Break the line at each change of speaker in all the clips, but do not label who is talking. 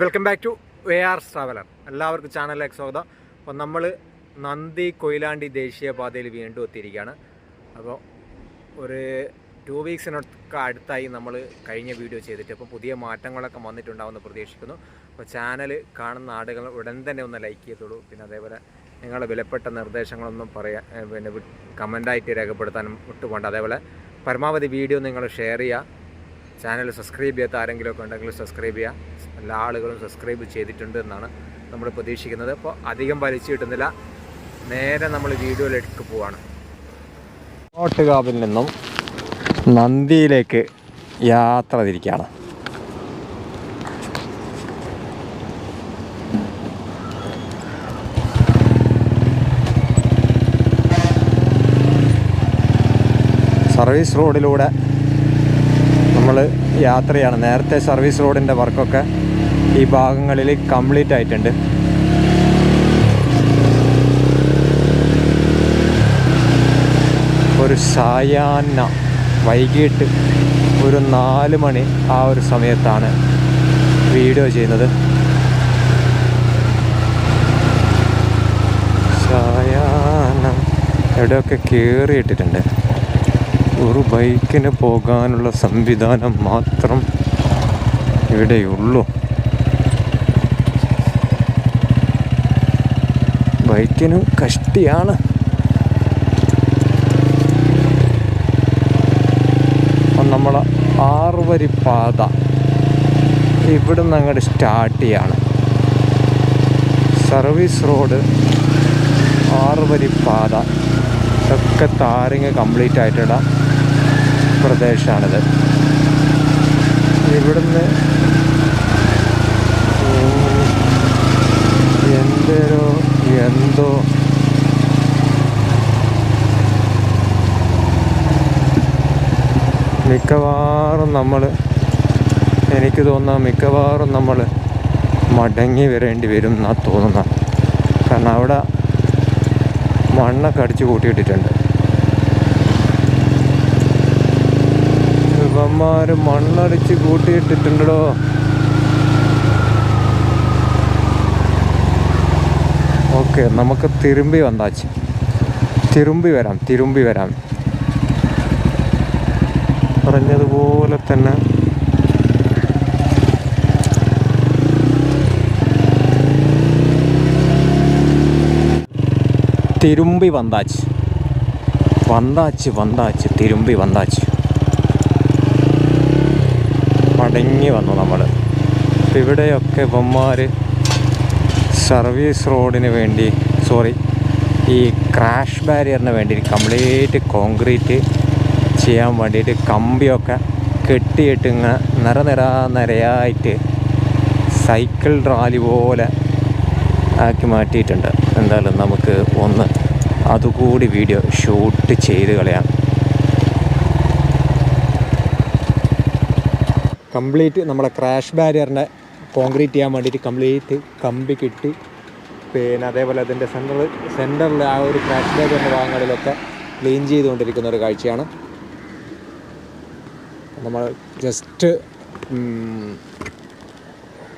Welcome back to we are traveller. എല്ലാവർക്കും ചാനലിലേക്ക് സ്വാഗതം. അപ്പോൾ നമ്മൾ നന്ദി കൊയിലാണ്ടി ദേശീയപാതയിൽ വീണ്ടും എത്തിയിരിക്കുകയാണ്. അപ്പോൾ ഒരു ടു വീക്സിനൊക്കെ അടുത്തായി നമ്മൾ കഴിഞ്ഞ വീഡിയോ ചെയ്തിട്ട് അപ്പോൾ പുതിയ മാറ്റങ്ങളൊക്കെ വന്നിട്ടുണ്ടാവുമെന്ന് പ്രതീക്ഷിക്കുന്നു. അപ്പോൾ ചാനൽ കാണുന്ന ആളുകൾ ഉടൻ തന്നെ ഒന്ന് ലൈക്ക് ചെയ്തോളൂ. പിന്നെ അതേപോലെ നിങ്ങളുടെ വിലപ്പെട്ട നിർദ്ദേശങ്ങളൊന്നും പറയാൻ ഏഹ് പിന്നെ കമന്റായിട്ട് രേഖപ്പെടുത്താനും വിട്ടുപോകണ്ട അതേപോലെ പരമാവധി വീഡിയോ നിങ്ങൾ ഷെയർ ചെയ്യുക. ചാനൽ സബ്സ്ക്രൈബ് ചെയ്യാത്ത ആരെങ്കിലുമൊക്കെ ഉണ്ടെങ്കിൽ സബ്സ്ക്രൈബ് ചെയ്യുക. എല്ലാ ആളുകളും സബ്സ്ക്രൈബ് ചെയ്തിട്ടുണ്ട് എന്നാണ് നമ്മൾ പ്രതീക്ഷിക്കുന്നത്. അപ്പോൾ അധികം വലിച്ചു കിട്ടുന്നില്ല. നേരെ നമ്മൾ വീഡിയോയിലേക്ക് പോവാണ്. കോട്ടുകാവിൽ നിന്നും നന്ദിയിലേക്ക് യാത്ര തിരിക്കുകയാണ് സർവീസ് റോഡിലൂടെ നമ്മൾ യാത്രയാണ്. നേരത്തെ സർവീസ് റോഡിന്റെ വർക്കൊക്കെ ഈ ഭാഗങ്ങളിൽ കംപ്ലീറ്റ് ആയിട്ടുണ്ട്. ഒരു സായാഹ്ന വൈകിട്ട് ഒരു നാല് മണി ആ ഒരു സമയത്താണ് വീഡിയോ ചെയ്യുന്നത്. സായാഹ്നം എവിടെയൊക്കെ കയറിയിട്ടിട്ടുണ്ട് ഒരു ബൈക്കിന് പോകാനുള്ള സംവിധാനം മാത്രം ഇവിടെയുള്ളൂ. ബൈക്കിന് കഷ്ടിയാണ്. നമ്മൾ ആറുവരി പാത ഇവിടുന്ന് അങ്ങോട്ട് സ്റ്റാർട്ട് ചെയ്യാണ്. സർവീസ് റോഡ് ആറുവരി പാത ഒക്കെ താരങ്ങ് കംപ്ലീറ്റ് ആയിട്ടുള്ള പ്രദേശമാണിത് ഇവിടുന്ന് ഉം, എന്തോ മിക്കവാറും നമ്മൾ എനിക്ക് തോന്നുന്ന മിക്കവാറും നമ്മൾ മടങ്ങി വരേണ്ടി വരും എന്നാ തോന്നുന്ന. കാരണം അവിടെ മണ്ണൊക്കെ അടിച്ചു കൂട്ടിയിട്ടിട്ടുണ്ട്. ഇവന്മാര് മണ്ണടിച്ച് കൂട്ടിയിട്ടിട്ടുണ്ടോ ഓക്കെ നമുക്ക് തിരുമ്പി വന്നാച്ച് തിരുമ്പി വരാം തിരുമ്പി വരാം. പറഞ്ഞതുപോലെ തന്നെ. തിരുമ്പി വന്നാച്ച്. വന്നാച്ച് വന്നാച്ച് തിരുമ്പി വന്നാച്ച്. മടങ്ങി വന്നു നമ്മൾ ഇവിടെയൊക്കെ ബൊമ്മാർ സർവീസ് റോഡിന് വേണ്ടി സോറി ഈ ക്രാഷ് ബാരിയറിന് വേണ്ടി കംപ്ലീറ്റ് കോൺക്രീറ്റ് ചെയ്യാൻ വേണ്ടിയിട്ട് കമ്പിയൊക്കെ കെട്ടിയിട്ട് ഇങ്ങനെ നിറ നിറ നിരയായിട്ട് സൈക്കിൾ റാലി പോലെ ആക്കി മാറ്റിയിട്ടുണ്ട്. എന്തായാലും നമുക്ക് ഒന്ന് അതുകൂടി വീഡിയോ ഷൂട്ട് ചെയ്ത് കളയാം. കംപ്ലീറ്റ് നമ്മളെ ക്രാഷ് ബാരിയറിന്റെ കോൺക്രീറ്റ് ചെയ്യാൻ വേണ്ടിയിട്ട് കംപ്ലീറ്റ് കമ്പി കിട്ടി പിന്നെ അതേപോലെ അതിന്റെ സെന്റർ സെന്ററിൽ ആ ഒരു ക്രാഷ് എന്ന ഭാഗങ്ങളിലൊക്കെ ക്ലീൻ ചെയ്തുകൊണ്ടിരിക്കുന്ന ഒരു കാഴ്ചയാണ്. നമ്മൾ ജസ്റ്റ്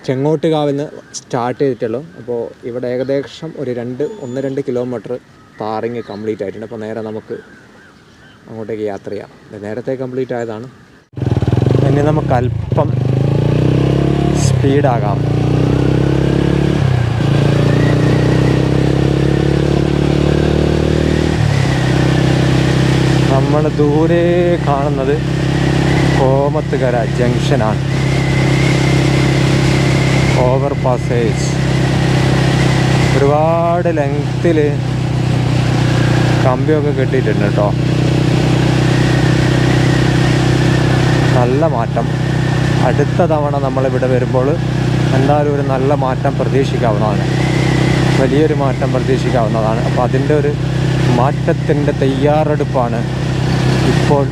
ചെങ്ങോട്ടുകാവിൽ നിന്ന് സ്റ്റാർട്ട് ചെയ്തിട്ടുള്ളൂ. അപ്പോൾ ഇവിടെ ഏകദേശം ഒരു രണ്ട് ഒന്ന് രണ്ട് കിലോമീറ്റർ പാറിങ് കംപ്ലീറ്റ് ആയിട്ടുണ്ട്. അപ്പോൾ നേരെ നമുക്ക് അങ്ങോട്ടേക്ക് യാത്ര ചെയ്യാം. നേരത്തെ കംപ്ലീറ്റ് ആയതാണ്. പിന്നെ നമുക്ക് അല്പം സ്പീഡാകാം. നമ്മൾ ദൂരെ കാണുന്നത് കോമത്തുകര ജംഗ്ഷനാണ്. ഓവർ പാസേജ് ഒരുപാട് ലെങ്ത്തിൽ കമ്പിയൊക്കെ കെട്ടിയിട്ടുണ്ട് കേട്ടോ. നല്ല മാറ്റം. അടുത്ത തവണ നമ്മളിവിടെ വരുമ്പോൾ എന്തായാലും ഒരു നല്ല മാറ്റം പ്രതീക്ഷിക്കാവുന്നതാണ്. വലിയൊരു മാറ്റം പ്രതീക്ഷിക്കാവുന്നതാണ്. അപ്പോൾ അതിന്റെ ഒരു മാറ്റത്തിന്റെ തയ്യാറെടുപ്പാണ് ഇപ്പോൾ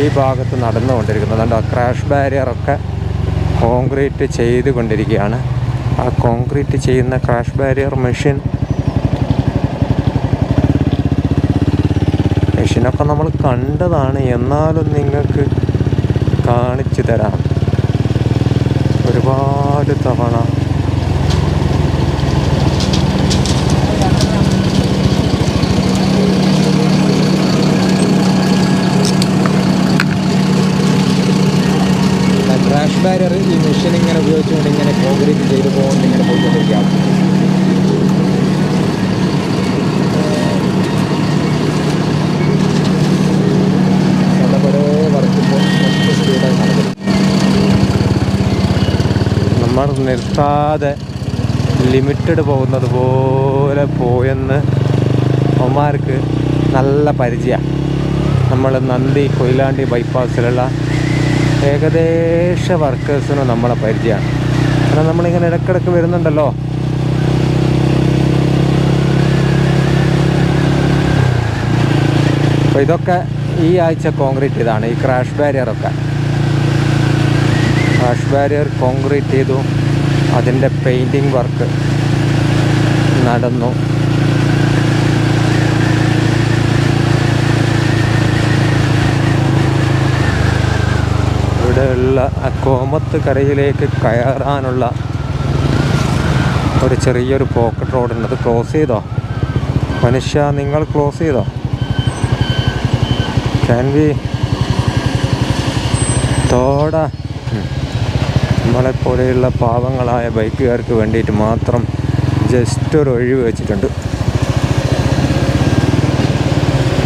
ഈ ഭാഗത്ത് നടന്നുകൊണ്ടിരിക്കുന്നത്. കണ്ടോ ക്രാഷ് ബാരിയറൊക്കെ കോൺക്രീറ്റ് ചെയ്തുകൊണ്ടിരിക്കുകയാണ്. ആ കോൺക്രീറ്റ് ചെയ്യുന്ന ക്രാഷ് ബാരിയർ മെഷീൻ മെഷീനൊക്കെ നമ്മൾ കണ്ടതാണ്. എന്നാലും നിങ്ങൾക്ക് കാണിച്ചു തരാം. നാല് തവണ ക്രാഷ് ബാരിയർ ഈ മെഷീൻ ഇങ്ങനെ ഉപയോഗിച്ചുകൊണ്ട് ഇങ്ങനെ കോൺക്രീറ്റ് ചെയ്ത് പോകുന്നത് ഇങ്ങനെ പോയിക്കൊണ്ടിരിക്കുകയാണ് അവിടെ കുറേ വർക്ക് ഇപ്പോൾ മൊത്തം സ്പീഡായി നടക്കുന്നു നമ്മൾ നിർത്താതെ ലിമിറ്റഡ് പോകുന്നത് പോലെ പോയെന്ന് അവന്മാർക്ക് നല്ല പരിചയമാണ് നമ്മൾ നന്ദി കൊയിലാണ്ടി ബൈപ്പാസിലുള്ള ഏകദേശ വർക്കേഴ്സിന് നമ്മളെ പരിചയമാണ്. കാരണം നമ്മളിങ്ങനെ ഇടക്കിടക്ക് വരുന്നുണ്ടല്ലോ. അപ്പോൾ ഇതൊക്കെ ഈ ആഴ്ച കോൺക്രീറ്റ് ചെയ്താണ് ഈ ക്രാഷ് ബാരിയറൊക്കെ ക്രാഷ് ബാരിയർ കോൺക്രീറ്റ് ചെയ്തു. അതിന്റെ പെയിന്റിങ് വർക്ക് നടന്നു. ഇവിടെയുള്ള കോമത്ത് കരയിലേക്ക് കയറാനുള്ള ഒരു ചെറിയൊരു പോക്കറ്റ് റോഡുണ്ട്. അത് ക്ലോസ് ചെയ്തോ? മനുഷ്യ നിങ്ങൾ ക്ലോസ് ചെയ്തോ? ക്യാൻ വി തോട. നമ്മളെപ്പോലെയുള്ള പാവങ്ങളായ ബൈക്കുകാർക്ക് വേണ്ടിയിട്ട് മാത്രം ജസ്റ്റ് ഒരു ഒഴിവ് വെച്ചിട്ടുണ്ട്.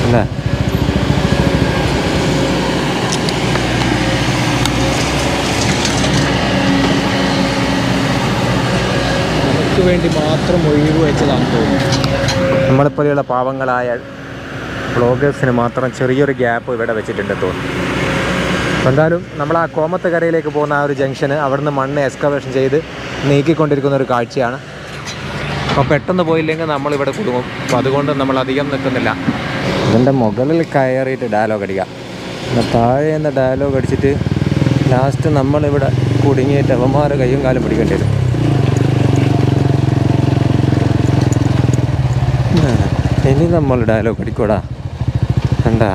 അല്ലേ? നമുക്ക് വേണ്ടി മാത്രം ഒഴിവ് തോന്നുന്നു. നമ്മളെപ്പോലെയുള്ള പാവങ്ങളായ ബ്ലോഗേഴ്സിന് മാത്രം ചെറിയൊരു ഗ്യാപ്പ് ഇവിടെ വെച്ചിട്ടുണ്ട് തോന്നുന്നു. എന്തായാലും നമ്മൾ ആ കോമത്ത് കരയിലേക്ക് പോകുന്ന ആ ഒരു ജംഗ്ഷന് അവിടുന്ന് മണ്ണ് എക്സ്കവേഷൻ ചെയ്ത് നീക്കിക്കൊണ്ടിരിക്കുന്ന ഒരു കാഴ്ചയാണ്. അപ്പോൾ പെട്ടെന്ന് പോയില്ലെങ്കിൽ നമ്മളിവിടെ കുടുങ്ങും. അപ്പോൾ അതുകൊണ്ട് നമ്മൾ അധികം നിൽക്കുന്നില്ല. ഇതിന്റെ മുകളിൽ കയറിയിട്ട് ഡയലോഗ് അടിക്കുക പിന്നെ താഴെ നിന്ന് ഡയലോഗ് അടിച്ചിട്ട് ലാസ്റ്റ് നമ്മളിവിടെ കുടുങ്ങിയിട്ട് അവന്മാരെ കയ്യും കാലും പിടിക്കേണ്ടി വരും. ഇനി നമ്മൾ ഡയലോഗ് അടിക്കൂടാ. കണ്ടാ?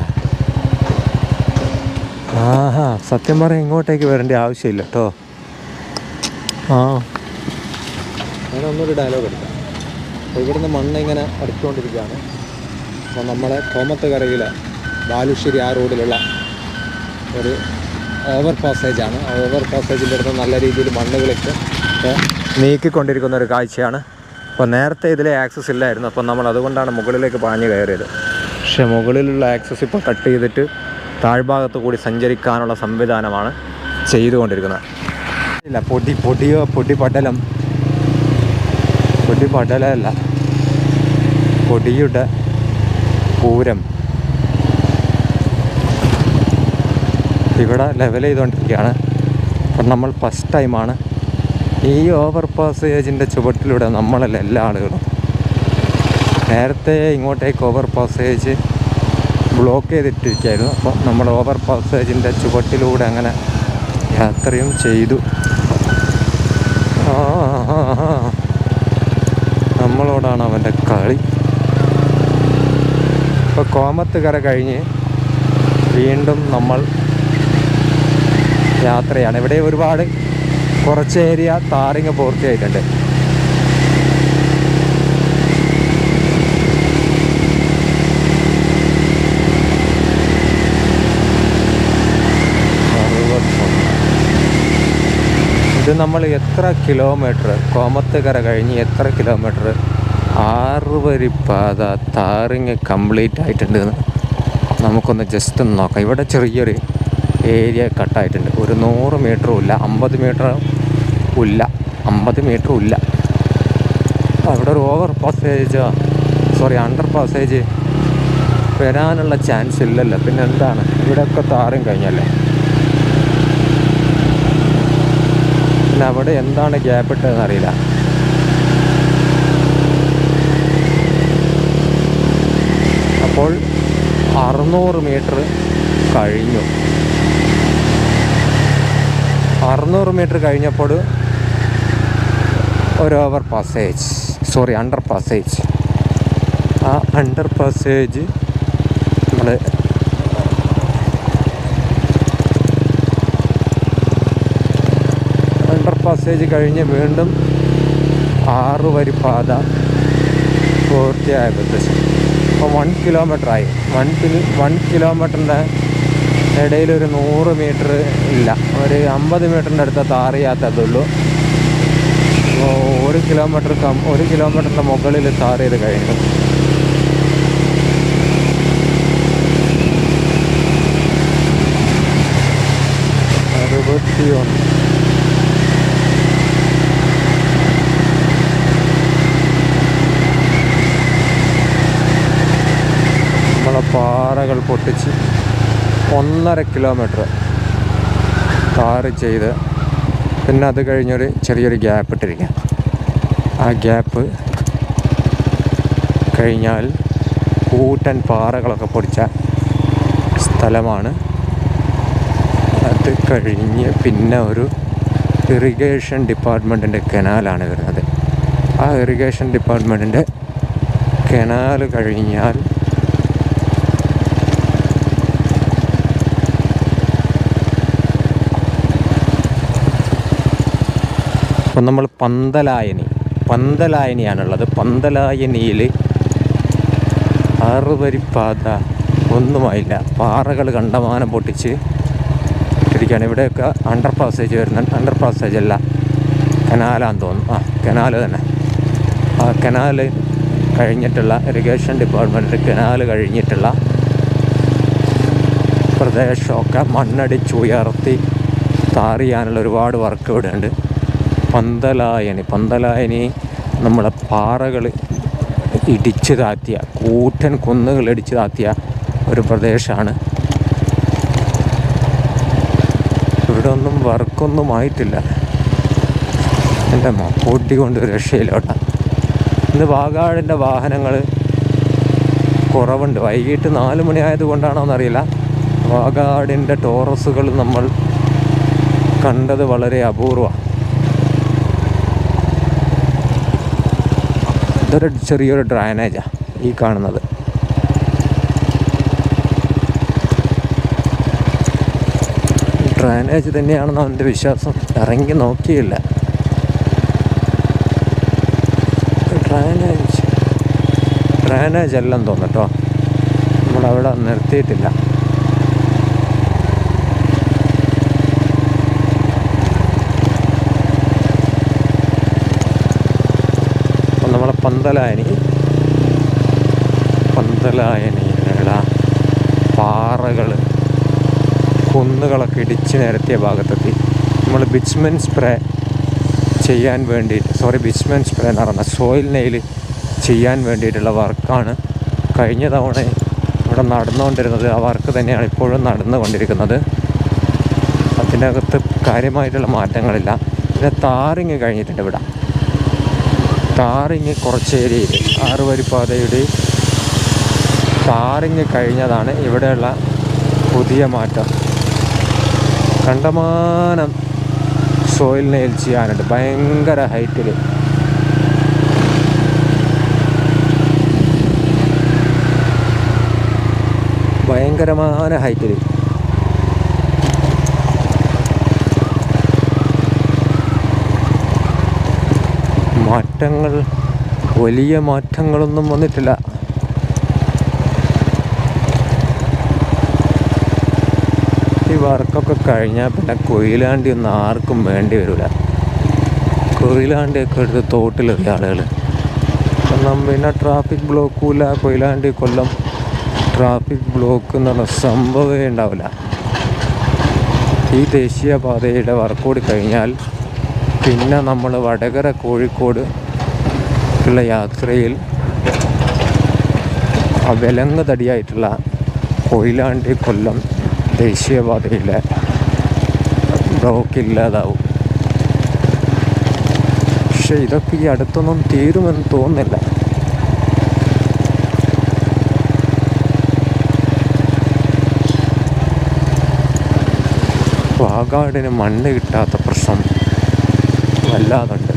ആഹാ സത്യം പറയാൻ ഇങ്ങോട്ടേക്ക് വരേണ്ട ആവശ്യമില്ല കേട്ടോ ആ. ഒന്നൊരു ഡയലോഗ് എടുക്കാം. ഇവിടുന്ന് മണ്ണ് ഇങ്ങനെ അടിച്ചുകൊണ്ടിരിക്കുകയാണ് അപ്പോൾ നമ്മളെ കോമത്തുകരയിൽ ബാലുശ്ശേരി ആ റോഡിലുള്ള ഒരു ഓവർ പാസേജാണ് ഓവർ പാസേജിന്റെ അടുത്ത് നല്ല രീതിയിൽ മണ്ണുകളിട്ട് നീക്കിക്കൊണ്ടിരിക്കുന്ന ഒരു കാഴ്ചയാണ്. അപ്പോൾ നേരത്തെ ഇതിലെ ആക്സസ് ഇല്ലായിരുന്നു. അപ്പം നമ്മൾ അതുകൊണ്ടാണ് മുകളിലേക്ക് പാഞ്ഞു കയറിയത്. പക്ഷേ മുകളിലുള്ള ആക്സസ് ഇപ്പോൾ കട്ട് ചെയ്തിട്ട് താഴ്ഭാഗത്ത് കൂടി സഞ്ചരിക്കാനുള്ള സംവിധാനമാണ് ചെയ്തുകൊണ്ടിരിക്കുന്നത്. ഇല്ല പൊടി പൊടിയോ പൊടി പടലം പൊടി പടലല്ല പൊടിയുടെ പൂരം. ഇവിടെ ലെവൽ ചെയ്തുകൊണ്ടിരിക്കുകയാണ്. അപ്പം നമ്മൾ ഫസ്റ്റ് ടൈമാണ് ഈ ഓവർ പാസേജിന്റെ ചുവട്ടിലൂടെ നമ്മളല്ല എല്ലാ ആളുകളും. നേരത്തെ ഇങ്ങോട്ടേക്ക് ഓവർ പാസേജ് ബ്ലോക്ക് ചെയ്തിട്ടിരിക്കുകയായിരുന്നു. അപ്പോൾ നമ്മൾ ഓവർ പാസേജിന്റെ ചുവട്ടിലൂടെ അങ്ങനെ യാത്രയും ചെയ്തു. നമ്മളോടാണ് അവന്റെ കളി. ഇപ്പോൾ കോമത്തുകര കഴിഞ്ഞ് വീണ്ടും നമ്മൾ യാത്രയാണ്. ഇവിടെ ഒരുപാട് കുറച്ച് ഏരിയ താറിങ് പൂർത്തിയായിട്ടുണ്ട്. ഇത് നമ്മൾ എത്ര കിലോമീറ്റർ കോമത്തുകര കഴിഞ്ഞ് എത്ര കിലോമീറ്റർ ആറുവരി പാത താറിങ് കംപ്ലീറ്റ് ആയിട്ടുണ്ട്. നമുക്കൊന്ന് ജസ്റ്റ് ഒന്ന് നോക്കാം. ഇവിടെ ചെറിയൊരു ഏരിയ കട്ടായിട്ടുണ്ട് ഒരു നൂറ് മീറ്ററും ഇല്ല അമ്പത് മീറ്ററും ഇല്ല അമ്പത് മീറ്ററും ഇല്ല. അവിടെ ഒരു over passage sorry under passage വരാനുള്ള ചാൻസ് ഇല്ലല്ലോ. പിന്നെ എന്താണ്? ഇവിടെയൊക്കെ താറും കഴിഞ്ഞല്ലേ? പിന്നെ അവിടെ എന്താണ് ഗ്യാപ്പ് ഇട്ടതെന്ന് അറിയില്ല. അപ്പോൾ അറുന്നൂറ് മീറ്റർ കഴിഞ്ഞു. അറുന്നൂറ് മീറ്റർ കഴിഞ്ഞപ്പോൾ ഒരു over passage sorry under passage ആ അണ്ടർ പാസേജ് നമ്മൾ അണ്ടർ പാസേജ് കഴിഞ്ഞ് വീണ്ടും ആറ് വരി പാത പൂർത്തിയായ പ്രദേശം അപ്പോൾ വൺ കിലോമീറ്റർ ആയി. വൺ വൺ കിലോമീറ്ററിന്റെ ഇടയിൽ ഒരു നൂറ് മീറ്റർ ഇല്ല. ഒരു അമ്പത് മീറ്ററിന്റെ അടുത്ത താറിയാത്തതുള്ളൂ ഒരു കിലോമീറ്റർ കം ഒരു കിലോമീറ്ററിന്റെ മുകളിൽ താറിയത് കഴിഞ്ഞു. അറുപത്തിയൊന്ന്. നമ്മളെ പാറകൾ പൊട്ടിച്ച് ഒന്നര കിലോമീറ്റർ താറ് ചെയ്ത് പിന്നെ അത് കഴിഞ്ഞൊരു ചെറിയൊരു ഗ്യാപ്പ് ഇട്ടിരിക്കാം ആ ഗ്യാപ്പ് കഴിഞ്ഞാൽ കൂട്ടൻ പാറകളൊക്കെ പൊടിച്ച സ്ഥലമാണ്. അത് കഴിഞ്ഞ് പിന്നെ ഒരു ഇറിഗേഷൻ ഡിപ്പാർട്ട്മെന്റിന്റെ കനാലാണ് വരുന്നത്. ആ ഇറിഗേഷൻ ഡിപ്പാർട്ട്മെന്റിന്റെ കനാൽ കഴിഞ്ഞാൽ അപ്പം നമ്മൾ പന്തലായനി. പന്തലായനിയാണുള്ളത്. പന്തലായനിയിൽ ആറുവരിപ്പാത ഒന്നുമായില്ല. പാറകൾ കണ്ടമാനം പൊട്ടിച്ച് ഇട്ടിരിക്കുകയാണ്. ഇവിടെയൊക്കെ അണ്ടർ പാസേജ് വരുന്നുണ്ട് അണ്ടർ പാസേജ് അല്ല. കനാലാന്ന് തോന്നുന്നു. ആ കനാല് തന്നെ. ആ കനാല് കഴിഞ്ഞിട്ടുള്ള ഇറിഗേഷൻ ഡിപ്പാർട്ട്മെന്റ് കനാല് കഴിഞ്ഞിട്ടുള്ള പ്രദേശമൊക്കെ മണ്ണടിച്ചുയർത്തി താറിയാനുള്ള ഒരുപാട് വർക്ക് ഇവിടെ ഉണ്ട് പന്തലായനി പന്തലായനി നമ്മുടെ പാറകൾ ഇടിച്ചു താത്തിയ കൂറ്റൻ കുന്നുകൾ ഇടിച്ചു താത്തിയ ഒരു പ്രദേശമാണ്. ഇവിടെ ഒന്നും വർക്കൊന്നും ആയിട്ടില്ല. എന്റെ പൊടി കൊണ്ട് രക്ഷയിലോട്ട. ഇന്ന് വാഗാടിന്റെ വാഹനങ്ങൾ കുറവുണ്ട്. വൈകിട്ട് നാല് മണി ആയതുകൊണ്ടാണോ എന്നറിയില്ല വാഗാടിന്റെ ടോറസുകൾ നമ്മൾ കണ്ടത് വളരെ അപൂർവമാണ് ഇതൊരു ചെറിയൊരു ഡ്രൈനേജാണ് ഈ കാണുന്നത്. ഡ്രൈനേജ് തന്നെയാണെന്ന് അവന്റെ വിശ്വാസം. ഇറങ്ങി നോക്കിയില്ല. ഡ്രൈനേജ് ഡ്രൈനേജ് എല്ലാം തോന്നട്ടോ നമ്മളവിടെ നിർത്തിയിട്ടില്ല അപ്പം നമ്മളെ പന്തലായനി. പന്തലായനിയുടെ പാറകൾ കുന്നുകളൊക്കെ ഇടിച്ച് നിരത്തിയ ഭാഗത്തെത്തി. നമ്മൾ ബിച്ച്മെൻ സ്പ്രേ ചെയ്യാൻ വേണ്ടിയിട്ട് സോറി ബിച്ച്മെൻ സ്പ്രേ എന്ന് പറഞ്ഞാൽ സോയിൽ നെയിൽ ചെയ്യാൻ വേണ്ടിയിട്ടുള്ള വർക്കാണ് കഴിഞ്ഞ തവണ ഇവിടെ നടന്നുകൊണ്ടിരുന്നത്. ആ വർക്ക് തന്നെയാണ് ഇപ്പോഴും നടന്നുകൊണ്ടിരിക്കുന്നത്. അതിനകത്ത് കാര്യമായിട്ടുള്ള മാറ്റങ്ങളില്ല. പിന്നെ താറിങ് കഴിഞ്ഞിട്ടുണ്ട് ഇവിടെ. താറിങ് കുറച്ച് ഏരിയയിൽ ആറുവരിപ്പാതയുടെ താറിങ് കഴിഞ്ഞതാണ് ഇവിടെയുള്ള പുതിയ മാറ്റം. കണ്ടമാനം സോയിൽ നെയിൽ ചെയ്യാനുണ്ട്. ഭയങ്കര ഹൈറ്റിൽ ഭയങ്കരമായ ഹൈറ്റിൽ മാറ്റങ്ങൾ വലിയ മാറ്റങ്ങളൊന്നും വന്നിട്ടില്ല. ഈ വർക്കൊക്കെ കഴിഞ്ഞാൽ പിന്നെ കൊയിലാണ്ടി ഒന്നും ആർക്കും വേണ്ടി വരില്ല കൊയിലാണ്ടിയൊക്കെ എടുത്ത് തോട്ടിലെറിയ ആളുകൾ കാരണം പിന്നെ ട്രാഫിക് ബ്ലോക്കും ഇല്ല. കൊയിലാണ്ടി കൊല്ലം ട്രാഫിക് ബ്ലോക്ക് എന്ന് പറഞ്ഞ സംഭവമേ ഉണ്ടാവില്ല. ഈ ദേശീയപാതയുടെ വർക്കോട് കൂടി കഴിഞ്ഞാൽ പിന്നെ നമ്മൾ വടകര കോഴിക്കോട് ഉള്ള യാത്രയിൽ വിലങ്ങ് തടിയായിട്ടുള്ള കൊയിലാണ്ടി കൊല്ലം ദേശീയപാതയിലെ ബ്ലോക്ക് ഇല്ലാതാവും. പക്ഷെ ഇതൊക്കെ ഈ അടുത്തൊന്നും തീരുമെന്ന് തോന്നുന്നില്ല. വാഗാടിന് മണ്ണ് കിട്ടാത്ത പ്രശ്നം വല്ലാതുണ്ട്.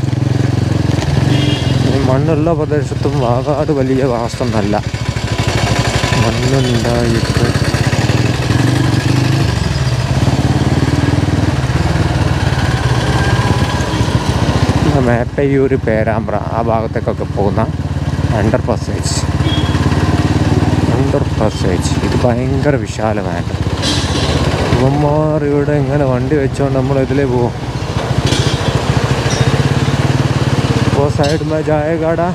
മണ്ണുള്ള പ്രദേശത്തും വാകാട് വലിയ വാസ്തല്ല മണ്ണുണ്ടായിട്ട് മേപ്പയ്യൂർ പേരാമ്പ്ര ആ ഭാഗത്തേക്കൊക്കെ പോകുന്ന അണ്ടർ പാസേജ് അണ്ടർ പാസേജ് ഇത് ഭയങ്കര വിശാലമായിട്ട്. ഇവന്മാർ ഇവിടെ ഇങ്ങനെ വണ്ടി വെച്ചുകൊണ്ട് നമ്മൾ ഇതിലേ പോകും वो साइड में जाएगाड़ा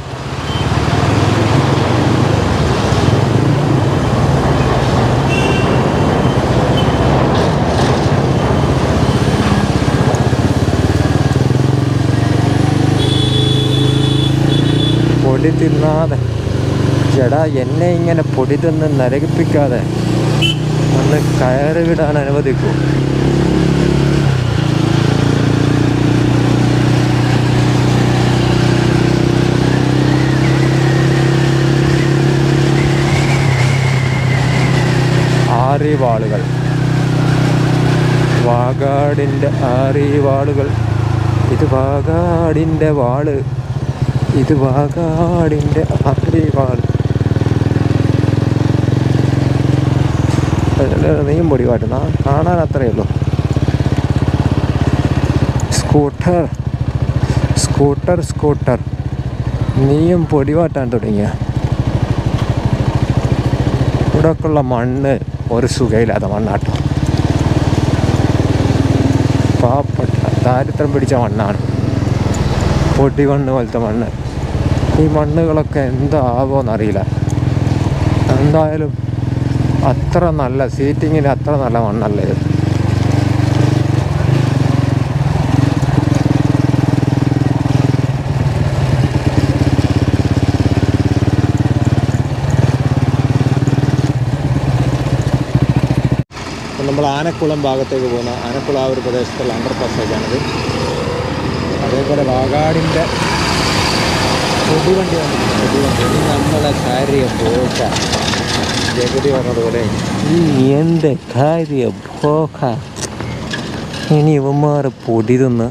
പൊടി തിന്നാതെ ചേടാ എന്നെ ഇങ്ങനെ പൊടി തിന്ന് നരകിപ്പിക്കാതെ ഒന്ന് കയറി വിടാൻ അനുവദിക്കൂ ആറിവാളുകൾ വാഗാടിന്റെ ആറിവാളുകൾ ഇത് വാഗാടിന്റെ വാൾ. ഇത് വാഗാടിന്റെ ആറിവാൾ നീയും പൊടി കാട്ടുന്ന കാണാൻ അത്രയേ ഉള്ളൂ. സ്കൂട്ടർ. Scooter scooter. നീയും പൊടി വാട്ടാൻ തുടങ്ങിയ. ഇവിടെയൊക്കെയുള്ള മണ്ണ്. ഒരു സുഖയില്ലാത്ത മണ്ണാട്ടോ. പാവപ്പെട്ട ദാരിദ്ര്യം പിടിച്ച മണ്ണാണ്. പൊടി മണ്ണ് പോലത്തെ മണ്ണ്. ഈ മണ്ണുകളൊക്കെ എന്താവോന്നറിയില്ല. എന്തായാലും അത്ര നല്ല സീറ്റിങ്ങിന് അത്ര നല്ല മണ്ണല്ലേ ഇത്? നമ്മൾ ആനക്കുളം ഭാഗത്തേക്ക് പോകുന്ന ആനക്കുളം ആ ഒരു പ്രദേശത്തുള്ള അണ്ടർ പാസ്സേജാണിത് അതേപോലെ വാഗാടിന്റെ പൊടിവണ്ടി വന്നു പൊടിവണ്ടി. നമ്മളെ കാര്യം പോക്ക. ജഗതി പറഞ്ഞതുപോലെ എന്റെ കാര്യം പോക്ക. ഇനി ഇവന്മാർ പൊടി തിന്ന്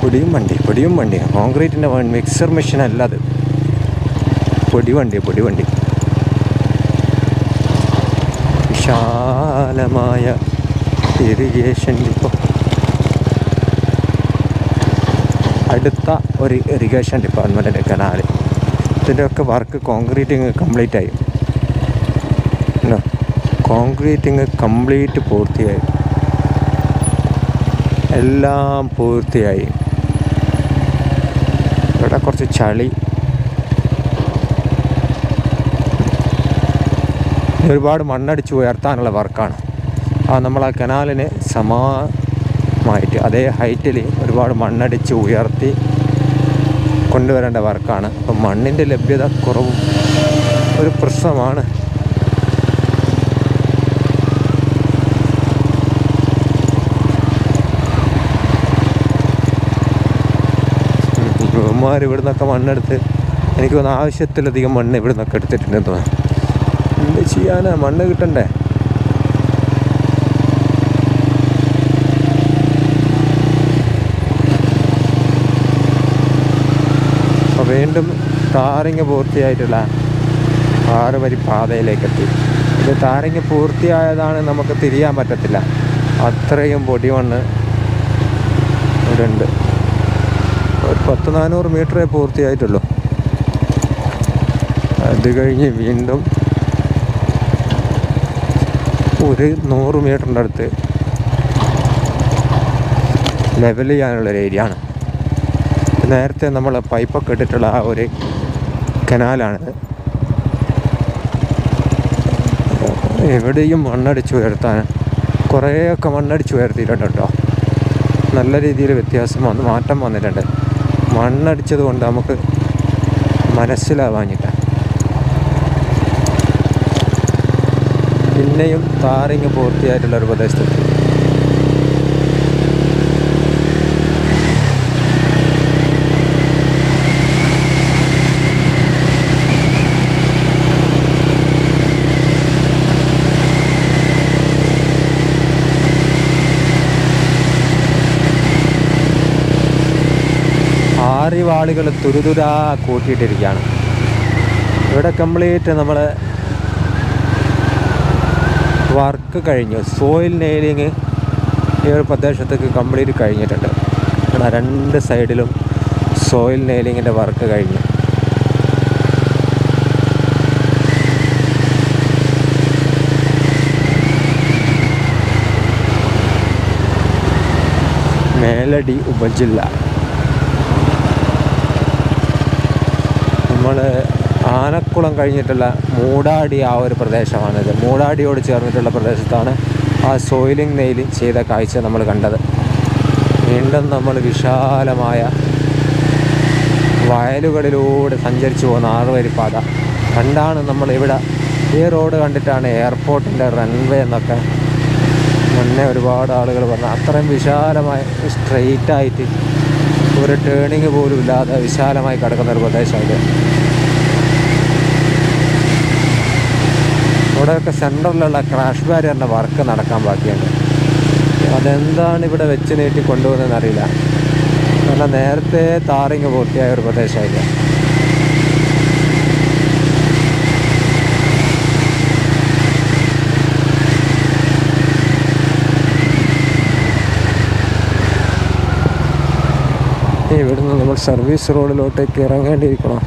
പൊടിയും വണ്ടി പൊടിയും വണ്ടി. കോൺക്രീറ്റിന്റെ മിക്സർ മെഷീൻ അല്ല അത് പൊടി വണ്ടി പൊടി വണ്ടി. വിശാലമായ ഇറിഗേഷൻ ഡിപ്പോ അടുത്ത ഒരു ഇറിഗേഷൻ ഡിപ്പാർട്ട്മെന്റിന്റെ കനാല് ഇതിന്റെയൊക്കെ വർക്ക് കോൺക്രീറ്റിങ് കംപ്ലീറ്റ് ആയി. കോൺക്രീറ്റിങ് കംപ്ലീറ്റ് പൂർത്തിയായി. എല്ലാം പൂർത്തിയായി. ഇവിടെ കുറച്ച് ചളി ഒരുപാട് മണ്ണടിച്ച് ഉയർത്താനുള്ള വർക്കാണ്. ആ നമ്മൾ ആ കനാലിന് സമാമായിട്ട് അതേ ഹൈറ്റിൽ ഒരുപാട് മണ്ണടിച്ച് ഉയർത്തി കൊണ്ടുവരേണ്ട വർക്കാണ്. അപ്പം മണ്ണിന്റെ ലഭ്യത കുറവും ഒരു പ്രശ്നമാണ്. ഇവന്മാർ ഇവിടെ മണ്ണെടുത്ത് എനിക്ക് തോന്നുന്നു ആവശ്യത്തിലധികം മണ്ണ് ഇവിടെ നിന്നൊക്കെ എടുത്തിട്ടുണ്ടെന്ന് തോന്നുന്നു. എന്ത് ചെയ്യാനാ? മണ്ണ് കിട്ടണ്ടേ? അപ്പോൾ വീണ്ടും താറിങ് പൂർത്തിയായിട്ടുള്ള ആറ് വരി പാതയിലേക്ക് എത്തി ഇത് താറിങ് പൂർത്തിയായതാണ് നമുക്ക് തിരിയാൻ പറ്റത്തില്ല. അത്രയും പൊടി മണ്ണ് ഇവിടെയുണ്ട്. ഒരു പത്ത് നാനൂറ് മീറ്ററേ പൂർത്തിയായിട്ടുള്ളൂ. അത് കഴിഞ്ഞ് വീണ്ടും ഒരു നൂറ് മീറ്ററിന്റെ അടുത്ത് ലെവൽ ചെയ്യാനുള്ളൊരു ഏരിയ ആണ്. നേരത്തെ നമ്മൾ പൈപ്പൊക്കെ ഇട്ടിട്ടുള്ള ആ ഒരു കനാലാണിത്. എവിടെയും മണ്ണടിച്ച് ഉയർത്താൻ കുറേയൊക്കെ മണ്ണടിച്ച് ഉയർത്തിയിട്ടുണ്ട് കേട്ടോ. നല്ല രീതിയിൽ വ്യത്യാസം വന്ന് മാറ്റം വന്നിട്ടുണ്ട്. മണ്ണടിച്ചത് കൊണ്ട് നമുക്ക് മനസ്സിലാവാഞ്ഞിട്ടാണ് പിന്നെയും താറിങ് പൂർത്തിയായിട്ടുള്ള ഒരു പ്രദേശത്ത് ആറിവാളുകൾ തുരുതുരാ കൂട്ടിയിട്ടിരിക്കുകയാണ്. ഇവിടെ കംപ്ലീറ്റ് നമ്മൾ വർക്ക് കഴിഞ്ഞു. സോയിൽ നെയിലിങ് ഈ ഒരു പ്രദേശത്തേക്ക് കംപ്ലീറ്റ് കഴിഞ്ഞിട്ടുണ്ട്. കാരണം രണ്ട് സൈഡിലും സോയിൽ നെയിലിങ്ങിന്റെ വർക്ക് കഴിഞ്ഞു. മേലടി ഉപജില്ല നമ്മൾ ആനക്കുളം കഴിഞ്ഞിട്ടുള്ള മൂടാടി ആ ഒരു പ്രദേശമാണിത് മൂടാടിയോട് ചേർന്നിട്ടുള്ള പ്രദേശത്താണ് ആ സോയിലിംഗ് നെയിലിംഗ് ചെയ്ത കാഴ്ച നമ്മൾ കണ്ടത്. വീണ്ടും നമ്മൾ വിശാലമായ വയലുകളിലൂടെ സഞ്ചരിച്ചു പോകുന്ന ആറുവരിപ്പാത. കണ്ടാണ് നമ്മൾ ഇവിടെ ഈ റോഡ് കണ്ടിട്ടാണ് എയർപോർട്ടിന്റെ റൺവേ എന്നൊക്കെ മുന്നേ ഒരുപാട് ആളുകൾ പറഞ്ഞു അത്രയും വിശാലമായ സ്ട്രെയിറ്റായിട്ട് ഒരു ടേണിങ് പോലും ഇല്ലാതെ വിശാലമായി കിടക്കുന്ന ഒരു പ്രദേശമായിട്ട് ഇവിടെയൊക്കെ സെന്ററിലുള്ള ക്രാഷ് ബാരിയറിന്റെ വർക്ക് നടക്കാൻ ബാക്കിയുണ്ട്. അതെന്താണ് ഇവിടെ വെച്ച് നീട്ടി കൊണ്ടുപോകുന്നതെന്ന് അറിയില്ല. കാരണം നേരത്തെ താറിങ് പൂർത്തിയായ ഒരു പ്രദേശമായില്ല? ഇവിടുന്ന് നമ്മൾ സർവീസ് റോഡിലോട്ടേക്ക് ഇറങ്ങേണ്ടിയിരിക്കണം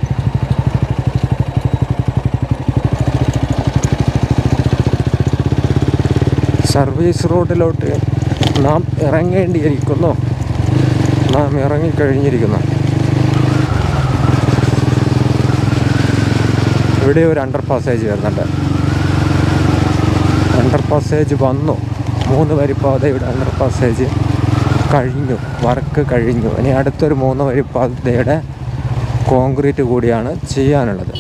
സർവീസ് റോഡിലോട്ട് നാം ഇറങ്ങേണ്ടിയിരിക്കുന്നു. നാം ഇറങ്ങിക്കഴിഞ്ഞിരിക്കുന്നു. ഇവിടെ ഒരു അണ്ടർ പാസേജ് വരുന്നുണ്ട്. അണ്ടർ പാസേജ് വന്നു. മൂന്ന് വരിപ്പാതയുടെ അണ്ടർ പാസേജ് കഴിഞ്ഞു. വർക്ക് കഴിഞ്ഞു. ഇനി അടുത്തൊരു മൂന്ന് വരിപ്പാതയുടെ കോൺക്രീറ്റ് കൂടിയാണ് ചെയ്യാനുള്ളത്.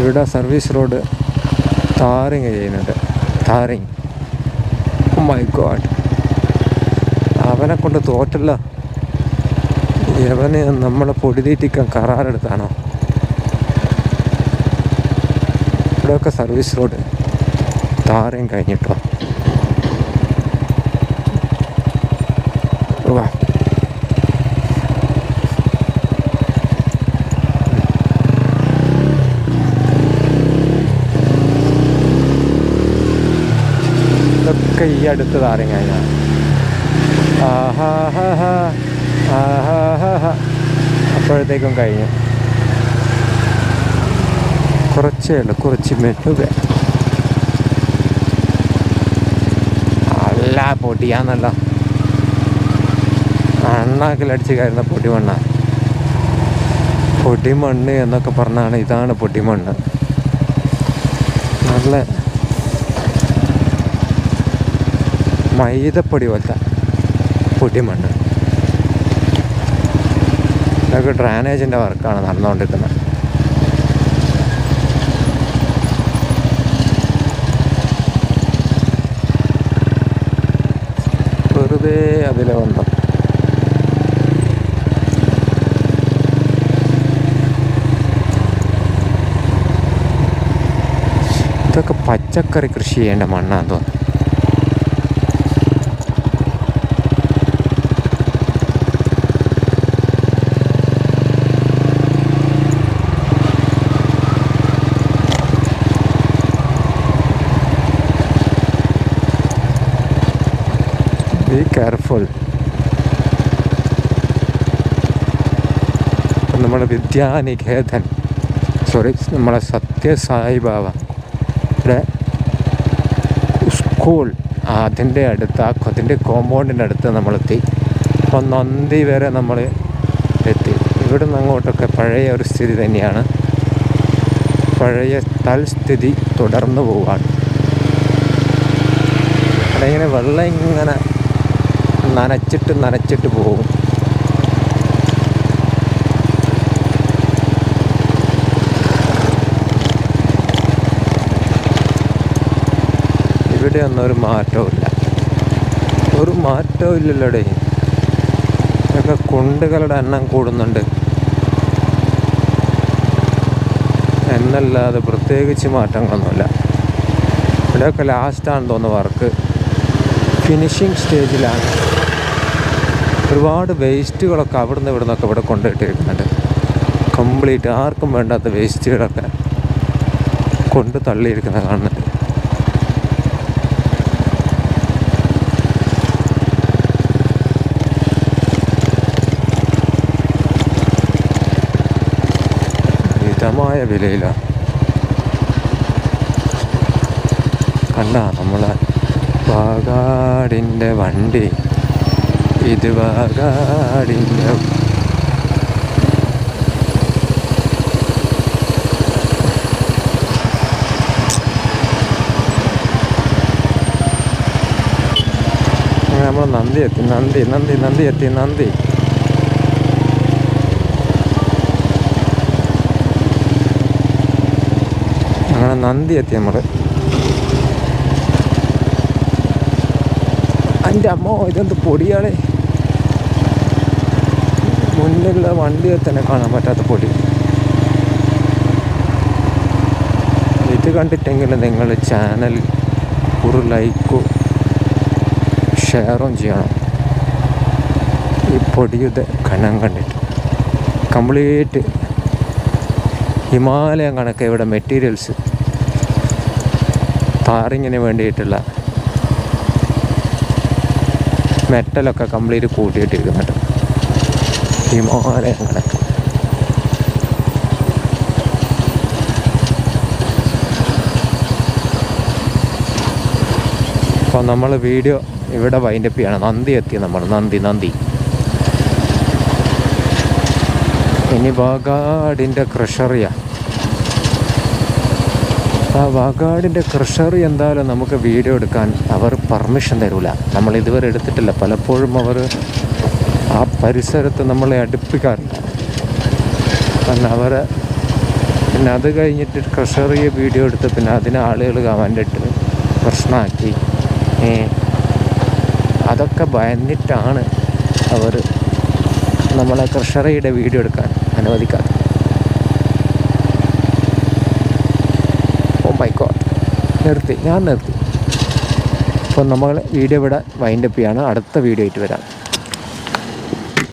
ഇവിടെ സർവീസ് റോഡ് താറിങ് ചെയ്യുന്നുണ്ട് താരങ് മൈ ഗോഡ് അവനെ കൊണ്ട് തോറ്റല്ല. ഇവന് നമ്മളെ പൊടിതീറ്റിക്കാൻ കരാറെടുത്താണോ? ഇവിടെയൊക്കെ സർവീസ് റോഡ് താരം കഴിഞ്ഞിട്ടോ? വാ ഇതൊക്കെ ഈ അടുത്ത് കഴിഞ്ഞാൽ അപ്പോഴത്തേക്കും കഴിഞ്ഞു. കുറച്ചേ ഉള്ളൂ കുറച്ച് മെഴുക അല്ല പൊടിയാന്നല്ല അണ്ണാക്കിലടിച്ച് കയറുന്ന പൊടിമണ്ണ. പൊടിമണ്ണ് എന്നൊക്കെ പറഞ്ഞാണ് ഇതാണ് പൊടിമണ്ണ്. നല്ല മൈദപ്പൊടി പോലത്തെ പൊടിമണ്ണ് ഇതൊക്കെ ഡ്രാനേജിന്റെ വർക്കാണ് നടന്നുകൊണ്ടിരിക്കുന്നത്. വെറുതെ അതിലെ ബന്ധം ഇതൊക്കെ പച്ചക്കറി കൃഷി ചെയ്യേണ്ട മണ്ണാന്ന് തോന്നുന്നു. കെയർഫുൾ നമ്മുടെ വിദ്യാനികേതൻ സോറി നമ്മളെ സത്യസായി ബാബ ഇവിടെ സ്കൂൾ അതിന്റെ അടുത്ത് ആ അതിന്റെ കോമ്പൗണ്ടിന്റെ അടുത്ത് നമ്മളെത്തി. അപ്പോൾ നന്ദി വരെ നമ്മൾ എത്തി. ഇവിടെ നിന്ന് അങ്ങോട്ടൊക്കെ പഴയ ഒരു സ്ഥിതി തന്നെയാണ്. പഴയ തൽസ്ഥിതി തുടർന്നു പോവാണ്. അവിടെ ഇങ്ങനെ വെള്ളം ഇങ്ങനെ നനച്ചിട്ട് നനച്ചിട്ട് പോകും. ഇവിടെ ഒന്നും ഒരു മാറ്റവുമില്ല ഒരു മാറ്റവും ഇല്ലല്ലോടേ. ഇതൊക്കെ കുണ്ടുകളുടെ എണ്ണം കൂടുന്നുണ്ട്. എന്നല്ലാതെ പ്രത്യേകിച്ച് മാറ്റങ്ങളൊന്നുമില്ല. ഇവിടെയൊക്കെ ലാസ്റ്റാണ് തോന്നുന്നു വർക്ക്. ഫിനിഷിങ് സ്റ്റേജിലാണ് ഒരുപാട് വേസ്റ്റുകളൊക്കെ അവിടുന്ന് ഇവിടെ നിന്നൊക്കെ ഇവിടെ കൊണ്ടിട്ടിരിക്കുന്നുണ്ട് കംപ്ലീറ്റ് ആർക്കും വേണ്ടാത്ത വേസ്റ്റുകളൊക്കെ കൊണ്ട് തള്ളിയിരിക്കുന്ന കാണുന്നുണ്ട്. മിതമായ വിലയിലാണ് കണ്ട നമ്മളെ പാകാടിന്റെ വണ്ടി. ഇത് അങ്ങനെ നമ്മൾ നന്ദി എത്തി നന്ദി നന്ദി നന്ദി എത്തി നന്ദി. അങ്ങനെ നന്ദി എത്തി നമ്മൾ എന്റെ അമ്മോ ഇതെന്ത് പൊടിയാളെ? മുന്നിലുള്ള വണ്ടിയെ തന്നെ കാണാൻ പറ്റാത്ത പൊടി. ഇത് കണ്ടിട്ടെങ്കിലും നിങ്ങൾ ചാനൽ ഒരു ലൈക്കും ഷെയറും ചെയ്യണം. ഈ പൊടിയുടെ കനം കണ്ടിട്ട്. കംപ്ലീറ്റ് ഹിമാലയം കണക്ക് ഇവിടെ മെറ്റീരിയൽസ് താറിങ്ങിന് വേണ്ടിയിട്ടുള്ള മെറ്റലൊക്കെ കംപ്ലീറ്റ് കൂട്ടിയിട്ടിരിക്കുന്നുണ്ട്. ഹിമാലയം കണക്ക് അപ്പോൾ നമ്മൾ വീഡിയോ ഇവിടെ വൈൻഡപ്പ് ചെയ്യണം. നന്ദി എത്തി നമ്മൾ നന്ദി നന്ദി. ഇനി വാഗാടിന്റെ ക്രഷറിയ ആ വാഗാടിന്റെ ക്രഷറി എന്തായാലും നമുക്ക് വീഡിയോ എടുക്കാൻ അവർ പെർമിഷൻ തരൂല. നമ്മൾ ഇതുവരെ എടുത്തിട്ടില്ല. പലപ്പോഴും അവർ ആ പരിസരത്ത് നമ്മളെ അടുപ്പിക്കാറില്ല. കാരണം അവർ പിന്നെ അത് കഴിഞ്ഞിട്ട് ട്രഷറിയെ വീഡിയോ എടുത്ത് പിന്നെ അതിന് ആളുകൾ കമന്റിട്ട് പ്രശ്നമാക്കി. അതൊക്കെ ഭയന്നിട്ടാണ് അവർ നമ്മളെ കൃഷറിയുടെ വീഡിയോ എടുക്കാൻ അനുവദിക്കാറ് ഓ ഗോഡ് നിർത്തി ഞാൻ നിർത്തി. അപ്പോൾ നമ്മൾ വീഡിയോ ഇവിടെ വൈൻഡപ്പ് ചെയ്യാണ്. അടുത്ത വീഡിയോ ആയിട്ട് വരാം.